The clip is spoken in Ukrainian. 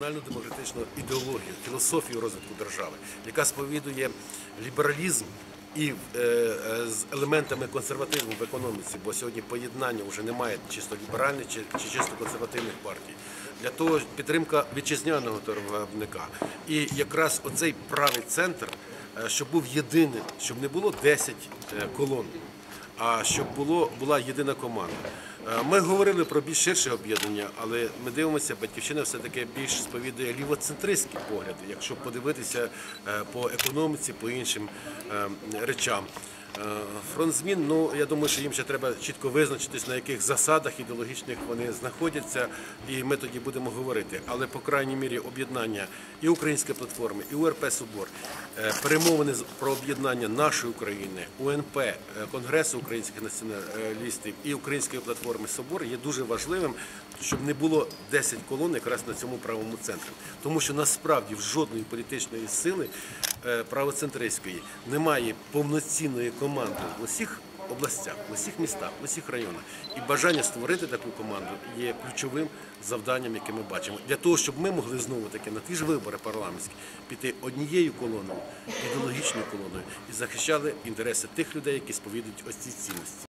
національно-демократичну ідеологію, філософію розвитку держави, яка сповідує лібералізм і е, е, з елементами консерватизму в економіці, бо сьогодні поєднання вже немає чисто ліберальних чи, чи чисто консервативних партій. Для того підтримка вітчизняного торговника. І якраз оцей правий центр, е, щоб був єдиним, щоб не було 10 е, колон а щоб було, була єдина команда. Е, Ми говорили про більш ширше об'єднання, але ми дивимося, батьківщина все-таки більш сповідує лівоцентристські погляди, якщо подивитися е, по економіці, по іншим е, речам. Фронт змін, ну я думаю, що їм ще треба чітко визначитись, на яких засадах ідеологічних вони знаходяться, і ми тоді будемо говорити. Але по крайній мірі об'єднання і української платформи, і УРП Собор, перемовини про об'єднання нашої України, УНП, Конгресу українських націоналістів і української платформи Собор є дуже важливим, щоб не було 10 колон якраз на цьому правому центрі. Тому що насправді в жодної політичної сили е, правоцентристської немає повноцінної команди в усіх областях, в усіх містах, в усіх районах. І бажання створити таку команду є ключовим завданням, яке ми бачимо. Для того, щоб ми могли знову таки на ті ж вибори парламентські піти однією колоною, ідеологічною колоною і захищали інтереси тих людей, які сповідують ось ці цінності.